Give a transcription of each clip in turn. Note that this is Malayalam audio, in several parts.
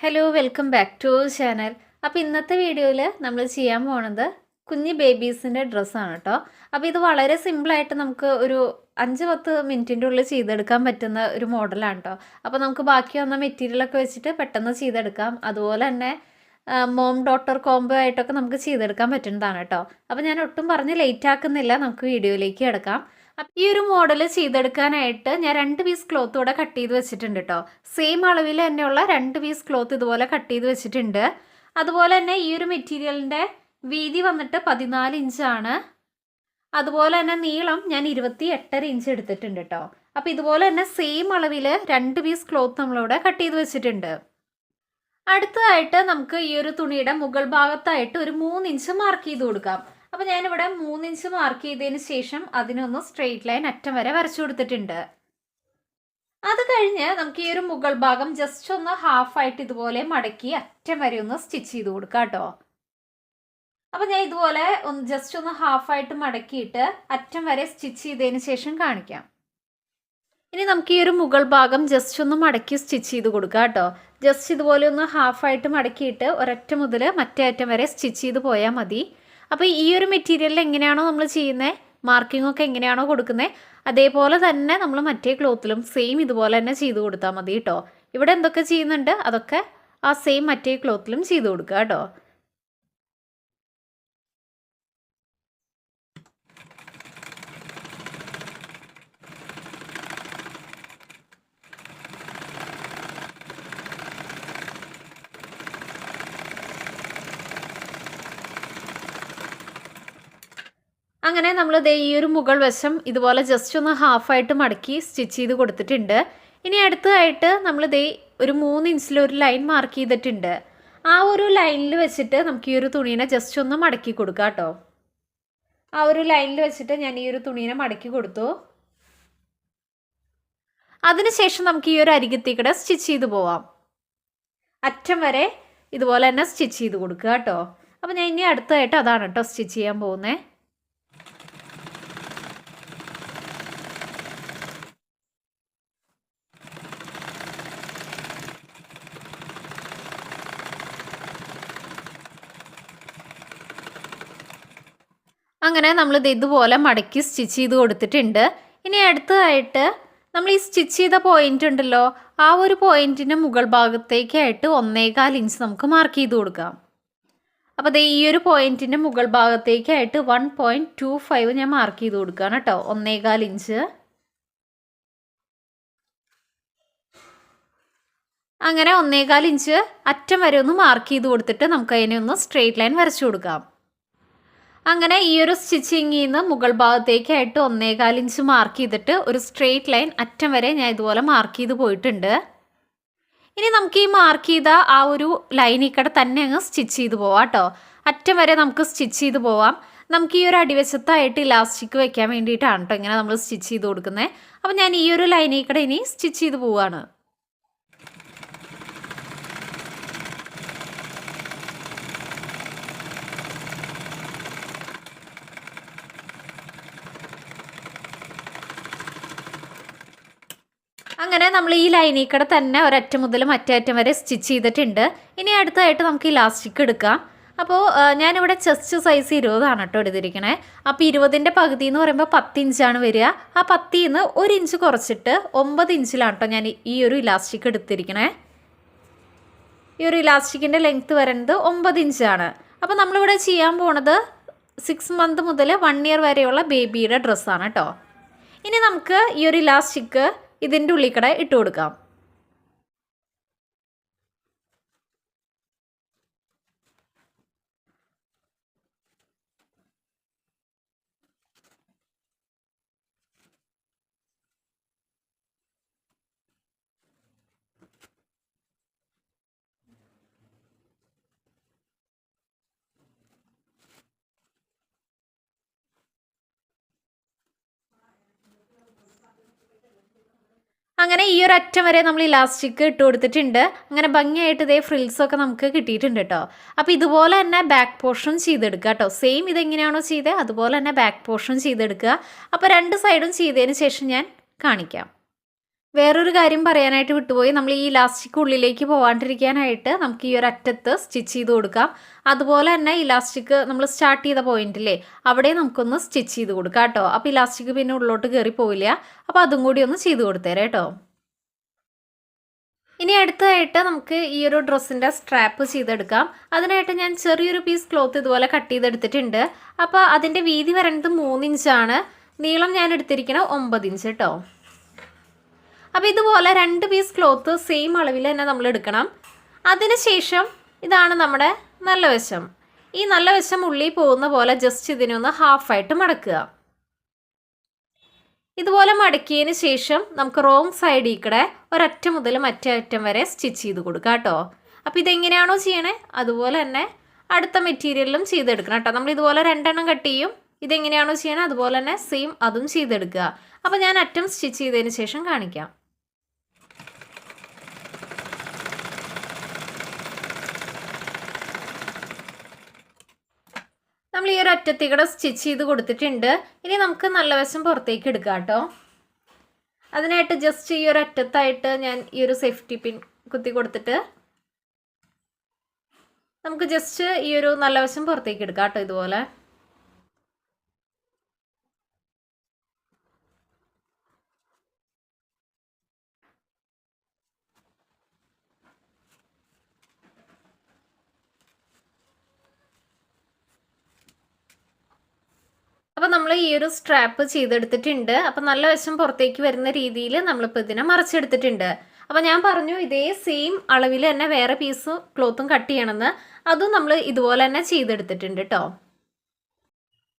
Hello welcome back to channel അപ്പോൾ ഇന്നത്തെ വീഡിയോയിൽ നമ്മൾ ചെയ്യാൻ പോണത് കുഞ്ഞ് ബേബീസിന്റെ ഡ്രസ്സാണ് കേട്ടോ അപ്പോൾ ഇത് വളരെ സിമ്പിളായിട്ട് നമുക്ക് ഒരു അഞ്ച് പത്ത് മിനിറ്റിന്റെ ഉള്ളിൽ ചെയ്തെടുക്കാൻ പറ്റുന്ന ഒരു മോഡലാണ് കേട്ടോ അപ്പോൾ നമുക്ക് ബാക്കി വന്ന മെറ്റീരിയലൊക്കെ വെച്ചിട്ട് പെട്ടെന്ന് ചെയ്തെടുക്കാം. അതുപോലെ തന്നെ മോം ഡോട്ടർ കോംബോ ആയിട്ടൊക്കെ നമുക്ക് ചെയ്തെടുക്കാൻ പറ്റുന്നതാണ് കേട്ടോ അപ്പോൾ ഞാൻ ഒട്ടും പറഞ്ഞ് ലേറ്റ് ആക്കുന്നില്ല. നമുക്ക് വീഡിയോയിലേക്ക് കിടക്കാം. അപ്പം ഈ ഒരു മോഡൽ ചെയ്തെടുക്കാനായിട്ട് ഞാൻ രണ്ട് പീസ് ക്ലോത്ത് ഇവിടെ കട്ട് ചെയ്ത് വെച്ചിട്ടുണ്ട് കേട്ടോ സെയിം അളവിൽ തന്നെയുള്ള രണ്ട് പീസ് ക്ലോത്ത് ഇതുപോലെ കട്ട് ചെയ്ത് വെച്ചിട്ടുണ്ട്. അതുപോലെ തന്നെ ഈ ഒരു മെറ്റീരിയലിന്റെ വീതി വന്നിട്ട് പതിനാല് ഇഞ്ചാണ് അതുപോലെ തന്നെ നീളം ഞാൻ ഇരുപത്തി എട്ടര ഇഞ്ച് എടുത്തിട്ടുണ്ട് കേട്ടോ അപ്പോൾ ഇതുപോലെ തന്നെ സെയിം അളവിൽ രണ്ട് പീസ് ക്ലോത്ത് നമ്മളിവിടെ കട്ട് ചെയ്ത് വെച്ചിട്ടുണ്ട്. അടുത്തതായിട്ട് നമുക്ക് ഈ ഒരു തുണിയുടെ മുകൾ ഭാഗത്തായിട്ട് ഒരു മൂന്ന് ഇഞ്ച് മാർക്ക് ചെയ്ത് കൊടുക്കാം. അപ്പോൾ ഞാനിവിടെ മൂന്ന് ഇഞ്ച് മാർക്ക് ചെയ്തതിന് ശേഷം അതിനൊന്ന് സ്ട്രെയിറ്റ് ലൈൻ അറ്റം വരെ വരച്ചു കൊടുത്തിട്ടുണ്ട്. അത് കഴിഞ്ഞ് നമുക്ക് ഈ ഒരു മുകൾ ഭാഗം ജസ്റ്റ് ഒന്ന് ഹാഫായിട്ട് ഇതുപോലെ മടക്കി അറ്റം വരെ ഒന്ന് സ്റ്റിച്ച് ചെയ്ത് കൊടുക്കാം കേട്ടോ. അപ്പോൾ ഞാൻ ഇതുപോലെ ഒന്ന് ജസ്റ്റ് ഒന്ന് ഹാഫായിട്ട് മടക്കിയിട്ട് അറ്റം വരെ സ്റ്റിച്ച് ചെയ്തതിന് ശേഷം കാണിക്കാം. ഇനി നമുക്ക് ഈ ഒരു മുകൾ ഭാഗം ജസ്റ്റ് ഒന്ന് മടക്കി സ്റ്റിച്ച് ചെയ്ത് കൊടുക്കാം കേട്ടോ. ജസ്റ്റ് ഇതുപോലെ ഒന്ന് ഹാഫായിട്ട് മടക്കിയിട്ട് ഒരറ്റം മുതൽ മറ്റേ അറ്റം വരെ സ്റ്റിച്ച് ചെയ്ത് പോയാൽ മതി. അപ്പോൾ ഈ ഒരു മെറ്റീരിയലിൽ എങ്ങനെയാണോ നമ്മൾ ചെയ്യുന്നത് മാർക്കിംഗ് ഒക്കെ എങ്ങനെയാണോ കൊടുക്കുന്നത് അതേപോലെ തന്നെ നമ്മൾ മറ്റേ ക്ലോത്തിലും സെയിം ഇതുപോലെ തന്നെ ചെയ്ത് കൊടുത്താൽ മതി കേട്ടോ ഇവിടെ എന്തൊക്കെ ചെയ്യുന്നുണ്ട്? അതൊക്കെ ആ സെയിം മറ്റേ ക്ലോത്തിലും ചെയ്ത് കൊടുക്കുക കേട്ടോ അങ്ങനെ നമ്മൾ ദേ ഈ ഒരു മുകൾ വശം ഇതുപോലെ ജസ്റ്റ് ഒന്ന് ഹാഫായിട്ട് മടക്കി സ്റ്റിച്ച് ചെയ്ത് കൊടുത്തിട്ടുണ്ട്. ഇനി അടുത്തതായിട്ട് നമ്മൾ ദേ ഒരു മൂന്ന് ഇഞ്ചിൽ ഒരു ലൈൻ മാർക്ക് ചെയ്തിട്ടുണ്ട്. ആ ഒരു ലൈനിൽ വെച്ചിട്ട് നമുക്ക് ഈ ഒരു തുണീനെ ജസ്റ്റ് ഒന്ന് മടക്കി കൊടുക്കാം കേട്ടോ ആ ഒരു ലൈനിൽ വെച്ചിട്ട് ഞാൻ ഈ ഒരു തുണീനെ മടക്കി കൊടുത്തു. അതിനുശേഷം നമുക്ക് ഈ ഒരു അരികത്തേക്കിടെ സ്റ്റിച്ച് ചെയ്ത് പോവാം. അറ്റം വരെ ഇതുപോലെ തന്നെ സ്റ്റിച്ച് ചെയ്ത് കൊടുക്കുക കേട്ടോ അപ്പോൾ ഞാൻ ഇനി അടുത്തതായിട്ട് അതാണ് കേട്ടോ സ്റ്റിച്ച് ചെയ്യാൻ പോകുന്നത് അങ്ങനെ നമ്മൾ ഇത് ഇതുപോലെ മടക്കി സ്റ്റിച്ച് ചെയ്ത് കൊടുത്തിട്ടുണ്ട്. ഇനി അടുത്തതായിട്ട് നമ്മൾ ഈ സ്റ്റിച്ച് ചെയ്ത പോയിന്റ് ഉണ്ടല്ലോ ആ ഒരു പോയിന്റിന്റെ മുകൾ ഭാഗത്തേക്കായിട്ട് ഒന്നേകാൽ ഇഞ്ച് നമുക്ക് മാർക്ക് ചെയ്ത് കൊടുക്കാം. അപ്പോൾ ദേ ഈ ഒരു പോയിന്റിന്റെ മുകൾ ഭാഗത്തേക്കായിട്ട് വൺ പോയിന്റ് ടു ഫൈവ് ഞാൻ മാർക്ക് ചെയ്ത് കൊടുക്കുകയാണ് കേട്ടോ ഒന്നേകാൽ ഇഞ്ച് അങ്ങനെ ഒന്നേകാൽ ഇഞ്ച് അറ്റം വരെ ഒന്ന് മാർക്ക് ചെയ്ത് കൊടുത്തിട്ട് നമുക്ക് അതിനെ ഒന്ന് സ്ട്രെയിറ്റ് ലൈൻ വരച്ചു കൊടുക്കാം. അങ്ങനെ ഈ ഒരു സ്റ്റിച്ചിങ്ങിൽ നിന്ന് മുകൾ ഭാഗത്തേക്കായിട്ട് ഒന്നേകാൽ ഇഞ്ച് മാർക്ക് ചെയ്തിട്ട് ഒരു സ്ട്രെയിറ്റ് ലൈൻ അറ്റം വരെ ഞാൻ ഇതുപോലെ മാർക്ക് ചെയ്ത് പോയിട്ടുണ്ട്. ഇനി നമുക്ക് ഈ മാർക്ക് ചെയ്ത ആ ഒരു ലൈനിൽ കൂടെ തന്നെ അങ്ങ് സ്റ്റിച്ച് ചെയ്ത് പോവാം കേട്ടോ. അറ്റം വരെ നമുക്ക് സ്റ്റിച്ച് ചെയ്ത് പോവാം. നമുക്ക് ഈ ഒരു അടിവശത്തായിട്ട് ഇലാസ്റ്റിക് വെക്കാൻ വേണ്ടിയിട്ടാണ് കേട്ടോ ഇങ്ങനെ നമ്മൾ സ്റ്റിച്ച് ചെയ്ത് കൊടുക്കുന്നത് അപ്പോൾ ഞാൻ ഈ ഒരു ലൈനിൽ കൂടെ ഇനി സ്റ്റിച്ച് ചെയ്ത് പോവാണ്. അങ്ങനെ നമ്മൾ ഈ ലൈനിൽ കൂടെ തന്നെ ഒരറ്റം മുതൽ മറ്റേ അറ്റം വരെ സ്റ്റിച്ച് ചെയ്തിട്ടുണ്ട്. ഇനി അടുത്തായിട്ട് നമുക്ക് ഇലാസ്റ്റിക് എടുക്കാം. അപ്പോൾ ഞാനിവിടെ ചെസ്റ്റ് സൈസ് ഇരുപതാണ് കേട്ടോ എടുത്തിരിക്കണേ. അപ്പോൾ ഇരുപതിന്റെ പകുതി എന്ന് പറയുമ്പോൾ പത്ത് ഇഞ്ചാണ് വരിക. ആ പത്തിൽ നിന്ന് ഒരു ഇഞ്ച് കുറച്ചിട്ട് ഒമ്പത് ഇഞ്ചിലാണ് കേട്ടോ ഞാൻ ഈ ഒരു ഇലാസ്റ്റിക് എടുത്തിരിക്കണേ. ഈ ഒരു ഇലാസ്റ്റിക്കിന്റെ ലെങ്ത്ത് വരുന്നത് ഒമ്പത് ഇഞ്ചാണ്. അപ്പോൾ നമ്മളിവിടെ ചെയ്യാൻ പോണത് സിക്സ് മന്ത് മുതൽ വൺ ഇയർ വരെയുള്ള ബേബിയുടെ ഡ്രസ്സാണ് കേട്ടോ. ഇനി നമുക്ക് ഈ ഒരു ഇലാസ്റ്റിക് ഇതിന്റെ ഉള്ളിക്കട കൂടെ ഇട്ട് കൊടുക്കാം. അങ്ങനെ ഈ ഒരു അറ്റം വരെ നമ്മൾ ഇലാസ്റ്റിക് ഇട്ട് കൊടുത്തിട്ടുണ്ട്. അങ്ങനെ ഭംഗിയായിട്ട് ഇതേ ഫ്രിൽസൊക്കെ നമുക്ക് കിട്ടിയിട്ടുണ്ട് കേട്ടോ. അപ്പോൾ ഇതുപോലെ തന്നെ ബാക്ക് പോർഷൻ ചെയ്തെടുക്കുക കേട്ടോ. സെയിം ഇതെങ്ങനെയാണോ ചെയ്തത് അതുപോലെ തന്നെ ബാക്ക് പോർഷൻ ചെയ്തെടുക്കുക. അപ്പോൾ രണ്ട് സൈഡും ചെയ്തതിന് ശേഷം ഞാൻ കാണിക്കാം. വേറൊരു കാര്യം പറയാനായിട്ട് വിട്ടുപോയി. നമ്മൾ ഈ ഇലാസ്റ്റിക് ഉള്ളിലേക്ക് പോകാണ്ടിരിക്കാനായിട്ട് നമുക്ക് ഈ ഒരു അറ്റത്ത് സ്റ്റിച്ച് ചെയ്ത് കൊടുക്കാം. അതുപോലെ തന്നെ ഇലാസ്റ്റിക് നമ്മൾ സ്റ്റാർട്ട് ചെയ്ത പോയിന്റില്ലേ അവിടെ നമുക്കൊന്ന് സ്റ്റിച്ച് ചെയ്ത് കൊടുക്കാം കേട്ടോ. അപ്പോൾ ഇലാസ്റ്റിക് പിന്നെ ഉള്ളിലോട്ട് കയറി പോവില്ല. അപ്പോൾ അതും കൂടി ഒന്ന് ചെയ്ത് കൊടുത്തേരെ കേട്ടോ. ഇനി അടുത്തതായിട്ട് നമുക്ക് ഈ ഒരു ഡ്രസ്സിന്റെ സ്ട്രാപ്പ് ചെയ്തെടുക്കാം. അതിനായിട്ട് ഞാൻ ചെറിയൊരു പീസ് ക്ലോത്ത് ഇതുപോലെ കട്ട് ചെയ്തെടുത്തിട്ടുണ്ട്. അപ്പോൾ അതിന്റെ വീതി വരേണ്ടത് മൂന്നിഞ്ചാണ് നീളം ഞാൻ എടുത്തിരിക്കണം ഒമ്പത് ഇഞ്ച് കേട്ടോ. അപ്പോൾ ഇതുപോലെ രണ്ട് പീസ് ക്ലോത്ത് സെയിം അളവിൽ തന്നെ നമ്മൾ എടുക്കണം. അതിനുശേഷം ഇതാണ് നമ്മുടെ നല്ല വശം. ഈ നല്ല വശം ഉള്ളിൽ പോകുന്ന പോലെ ജസ്റ്റ് ഇതിനൊന്ന് ഹാഫായിട്ട് മടക്കുക. ഇതുപോലെ മടക്കിയതിന് ശേഷം നമുക്ക് റോങ് സൈഡിൽ കൂടെ ഒരറ്റം മുതൽ മറ്റേ അറ്റം വരെ സ്റ്റിച്ച് ചെയ്ത് കൊടുക്കുക കേട്ടോ. അപ്പോൾ ഇതെങ്ങനെയാണോ ചെയ്യണേ? അതുപോലെ തന്നെ അടുത്ത മെറ്റീരിയലിലും ചെയ്തെടുക്കണം കേട്ടോ. നമ്മൾ ഇതുപോലെ രണ്ടെണ്ണം കട്ട് ചെയ്യും. ഇതെങ്ങനെയാണോ ചെയ്യണേ? അതുപോലെ തന്നെ സെയിം അതും ചെയ്തെടുക്കുക. അപ്പോൾ ഞാൻ അറ്റം സ്റ്റിച്ച് ചെയ്തതിന് ശേഷം കാണിക്കാം. ഈ ഒരു അറ്റത്തിക്കടെ സ്റ്റിച്ച് ചെയ്ത് കൊടുത്തിട്ടുണ്ട്. ഇനി നമുക്ക് നല്ല വശം പുറത്തേക്ക് എടുക്കാം കേട്ടോ. അതിനായിട്ട് ജസ്റ്റ് ഈ ഒരു അറ്റത്തായിട്ട് ഞാൻ ഈ ഒരു സേഫ്റ്റി പിൻ കുത്തി കൊടുത്തിട്ട് നമുക്ക് ജസ്റ്റ് ഈ ഒരു നല്ല വശം പുറത്തേക്ക് എടുക്കാം കേട്ടോ ഇതുപോലെ. അപ്പോൾ നമ്മൾ ഈ ഒരു സ്ട്രാപ്പ് ചെയ്തെടുത്തിട്ടുണ്ട്. അപ്പോൾ നല്ല വശം പുറത്തേക്ക് വരുന്ന രീതിയിൽ നമ്മളിപ്പോൾ ഇതിനെ മറിച്ചെടുത്തിട്ടുണ്ട്. അപ്പോൾ ഞാൻ പറഞ്ഞു ഇതേ സെയിം അളവിൽ തന്നെ വേറെ പീസ് ക്ലോത്തും കട്ട് ചെയ്യണമെന്ന്. അതും നമ്മൾ ഇതുപോലെ തന്നെ ചെയ്തെടുത്തിട്ടുണ്ട് കേട്ടോ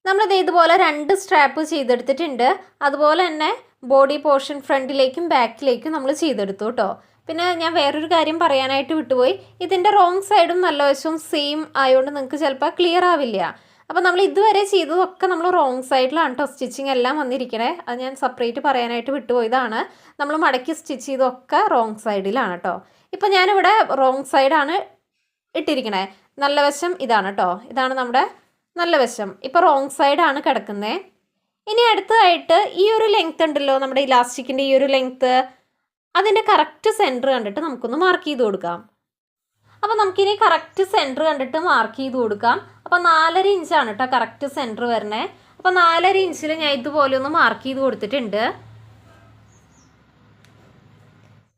നമ്മളിത് ഇതുപോലെ രണ്ട് സ്ട്രാപ്പ് ചെയ്തെടുത്തിട്ടുണ്ട്. അതുപോലെ തന്നെ ബോഡി പോർഷൻ ഫ്രണ്ടിലേക്കും ബാക്കിലേക്കും നമ്മൾ ചെയ്തെടുത്തു കേട്ടോ പിന്നെ ഞാൻ വേറൊരു കാര്യം പറയാനായിട്ട് വിട്ടുപോയി. ഇതിന്റെ റോങ് സൈഡും നല്ല വശവും സെയിം ആയതുകൊണ്ട് നിങ്ങൾക്ക് ചിലപ്പോൾ ക്ലിയർ ആവില്ല. അപ്പോൾ നമ്മൾ ഇതുവരെ ചെയ്തതൊക്കെ നമ്മൾ റോങ് സൈഡിലാണ് കേട്ടോ സ്റ്റിച്ചിങ് എല്ലാം വന്നിരിക്കണേ. അത് ഞാൻ സെപ്പറേറ്റ് പറയാനായിട്ട് വിട്ടുപോയതാണ്. നമ്മൾ മടക്കി സ്റ്റിച്ച് ചെയ്തൊക്കെ റോങ് സൈഡിലാണ് കേട്ടോ ഇപ്പം ഞാനിവിടെ റോങ് സൈഡാണ് ഇട്ടിരിക്കണേ. നല്ല വശം ഇതാണ് കേട്ടോ ഇതാണ് നമ്മുടെ നല്ല വശം. ഇപ്പോൾ റോങ് സൈഡാണ് കിടക്കുന്നത് ഇനി അടുത്തതായിട്ട് ഈ ഒരു ലെങ്ത് ഉണ്ടല്ലോ നമ്മുടെ ഇലാസ്റ്റിക്കിന്റെ ഈ ഒരു ലെങ്ത്ത് അതിന്റെ കറക്റ്റ് സെന്റർ കണ്ടിട്ട് നമുക്കൊന്ന് മാർക്ക് ചെയ്ത് കൊടുക്കാം. അപ്പോൾ നമുക്കിനി കറക്റ്റ് സെന്റർ കണ്ടിട്ട് മാർക്ക് ചെയ്ത് കൊടുക്കാം. അപ്പോൾ നാലര ഇഞ്ചാണ് കേട്ടോ കറക്റ്റ് സെന്റർ വരണേ അപ്പോൾ നാലര ഇഞ്ചിൽ ഞാൻ ഇതുപോലെ ഒന്ന് മാർക്ക് ചെയ്ത് കൊടുത്തിട്ടുണ്ട്.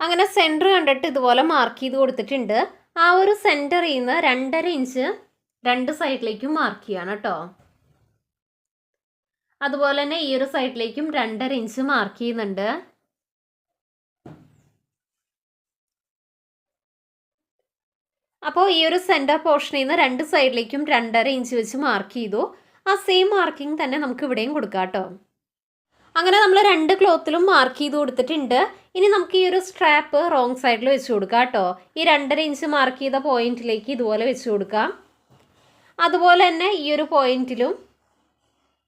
അങ്ങനെ സെന്റർ കണ്ടിട്ട് ഇതുപോലെ മാർക്ക് ചെയ്ത് കൊടുത്തിട്ടുണ്ട്. ആ ഒരു സെന്ററിൽ നിന്ന് രണ്ടര ഇഞ്ച് രണ്ട് സൈഡിലേക്കും മാർക്ക് ചെയ്യണം കേട്ടോ അതുപോലെ തന്നെ ഈ ഒരു സൈഡിലേക്കും രണ്ടര ഇഞ്ച് മാർക്ക് ചെയ്യുന്നുണ്ട്. അപ്പോൾ ഈ ഒരു സെന്റർ പോർഷനിൽ നിന്ന് രണ്ട് സൈഡിലേക്കും രണ്ടര ഇഞ്ച് വെച്ച് മാർക്ക് ചെയ്തു. ആ സെയിം മാർക്കിംഗ് തന്നെ നമുക്ക് ഇവിടെയും കൊടുക്കാം കേട്ടോ. അങ്ങനെ നമ്മൾ രണ്ട് ക്ലോത്തിലും മാർക്ക് ചെയ്ത് കൊടുത്തിട്ടുണ്ട്. ഇനി നമുക്ക് ഈ ഒരു സ്ട്രാപ്പ് റോങ് സൈഡിൽ വെച്ച് കൊടുക്കാം കേട്ടോ. ഈ രണ്ടര ഇഞ്ച് മാർക്ക് ചെയ്ത പോയിന്റിലേക്ക് ഇതുപോലെ വെച്ച് കൊടുക്കാം. അതുപോലെ തന്നെ ഈ ഒരു പോയിന്റിലും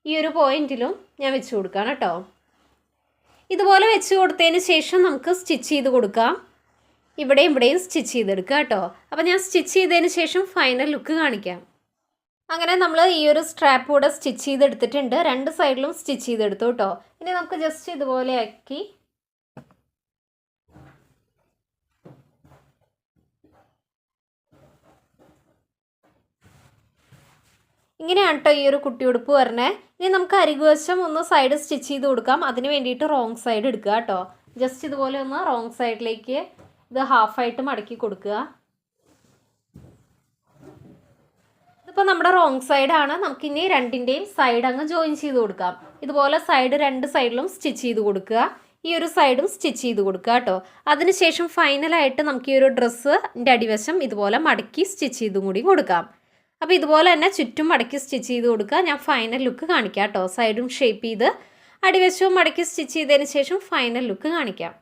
ഈ ഒരു പോയിന്റിലും ഞാൻ വെച്ച് കൊടുക്കാം കേട്ടോ. ഇതുപോലെ വെച്ച് കൊടുത്തതിന് ശേഷം നമുക്ക് സ്റ്റിച്ച് ചെയ്ത് കൊടുക്കാം. ഇവിടെയും ഇവിടെയും സ്റ്റിച്ച് ചെയ്തെടുക്കുക കേട്ടോ. അപ്പോൾ ഞാൻ സ്റ്റിച്ച് ചെയ്തതിന് ശേഷം ഫൈനൽ ലുക്ക് കാണിക്കാം. അങ്ങനെ നമ്മൾ ഈ ഒരു സ്ട്രാപ്പ് കൂടെ സ്റ്റിച്ച് ചെയ്തെടുത്തിട്ടുണ്ട്. രണ്ട് സൈഡിലും സ്റ്റിച്ച് ചെയ്തെടുത്തു കേട്ടോ. ഇനി നമുക്ക് ജസ്റ്റ് ഇതുപോലെ ആക്കി. ഇങ്ങനെയാണ് കേട്ടോ ഈ ഒരു കുട്ടിയുടുപ്പ് വരണേ. ഇനി നമുക്ക് അരികുവശം ഒന്ന് സൈഡ് സ്റ്റിച്ച് ചെയ്ത് കൊടുക്കാം. അതിന് വേണ്ടിയിട്ട് റോങ് സൈഡ് എടുക്കുക കേട്ടോ. ജസ്റ്റ് ഇതുപോലെ ഒന്ന് റോങ് സൈഡിലേക്ക് ഇത് ഹാഫായിട്ട് മടക്കി കൊടുക്കുക. ഇതിപ്പോൾ നമ്മുടെ റോങ് സൈഡാണ് നമുക്കിനി രണ്ടിന്റെയും സൈഡ് അങ്ങ് ജോയിൻ ചെയ്ത് കൊടുക്കാം. ഇതുപോലെ സൈഡ് രണ്ട് സൈഡിലും സ്റ്റിച്ച് ചെയ്ത് കൊടുക്കുക. ഈ ഒരു സൈഡും സ്റ്റിച്ച് ചെയ്ത് കൊടുക്കുക കേട്ടോ. അതിനുശേഷം ഫൈനലായിട്ട് നമുക്ക് ഈ ഒരു ഡ്രസ്സിന്റെ അടിവശം ഇതുപോലെ മടക്കി സ്റ്റിച്ച് ചെയ്തും കൂടി കൊടുക്കാം. അപ്പോൾ ഇതുപോലെ തന്നെ ചുറ്റും മടക്കി സ്റ്റിച്ച് ചെയ്ത് കൊടുക്കുക. ഞാൻ ഫൈനൽ ലുക്ക് കാണിക്കാം കേട്ടോ. സൈഡും ഷേപ്പ് ചെയ്ത് അടിവശവും മടക്കി സ്റ്റിച്ച് ചെയ്തതിന് ശേഷം ഫൈനൽ ലുക്ക് കാണിക്കാം.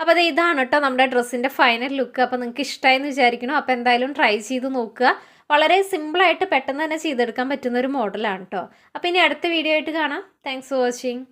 അപ്പോൾ അത് ഇതാണ് കേട്ടോ നമ്മുടെ ഡ്രസ്സിന്റെ ഫൈനൽ ലുക്ക് അപ്പോൾ നിങ്ങൾക്ക് ഇഷ്ടമായെന്ന് വിചാരിക്കണം അപ്പോൾ എന്തായാലും ട്രൈ ചെയ്ത് നോക്കുക. വളരെ സിമ്പിളായിട്ട് പെട്ടെന്ന് തന്നെ ചെയ്തെടുക്കാൻ പറ്റുന്ന ഒരു മോഡലാണ് കേട്ടോ അപ്പോൾ ഇനി അടുത്ത വീഡിയോ ആയിട്ട് കാണാം. Thanks for watching